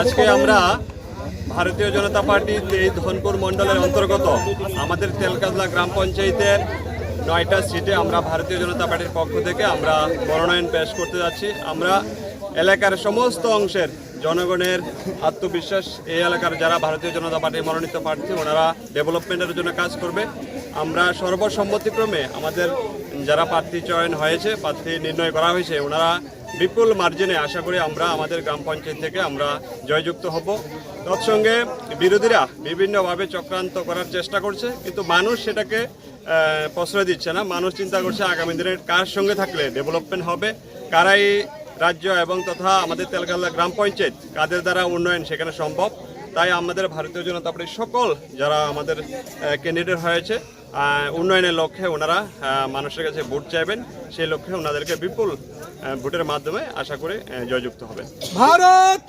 আজকে আমরা ভারতীয় জনতা পার্টির এই ধনপুর মণ্ডলের অন্তর্গত আমাদের তেলকাজলা গ্রাম পঞ্চায়েতের নয়টা সিটে আমরা ভারতীয় জনতা পার্টির পক্ষ থেকে আমরা মনোনয়ন পেশ করতে যাচ্ছি। আমরা এলাকার সমস্ত অংশের জনগণের আত্মবিশ্বাস, এই এলাকার যারা ভারতীয় জনতা পার্টির মনোনীত প্রার্থী, ওনারা ডেভেলপমেন্টের জন্য কাজ করবে। আমরা সর্বসম্মতিক্রমে আমাদের যারা প্রার্থী চয়ন হয়েছে, প্রার্থী নির্ণয় করা হয়েছে, ওনারা বিপুল মার্জিনে আশা করি আমরা আমাদের গ্রাম পঞ্চায়েত থেকে আমরা জয়যুক্ত হব। তৎসঙ্গে বিরোধীরা বিভিন্নভাবে চক্রান্ত করার চেষ্টা করছে, কিন্তু মানুষ সেটাকে প্রশ্রয় দিচ্ছে না। মানুষ চিন্তা করছে আগামী দিনের কার সঙ্গে থাকলে ডেভেলপমেন্ট হবে? কারাই রাজ্য এবং তথা আমাদের তেলগালা গ্রাম পঞ্চায়েত, কাদের দ্বারা উন্নয়ন সেখানে সম্ভব? তাই আমাদের ভারতীয় জনতা পার্টির সকল যারা আমাদের ক্যান্ডিডেট হয়েছে উন্নয়নের লক্ষ্যে ওনারা মানুষের কাছে ভোট চাইবেন, সেই লক্ষ্যে ওনাদেরকে বিপুল ভোটের মাধ্যমে আশা করে জয়যুক্ত হবে ভারত!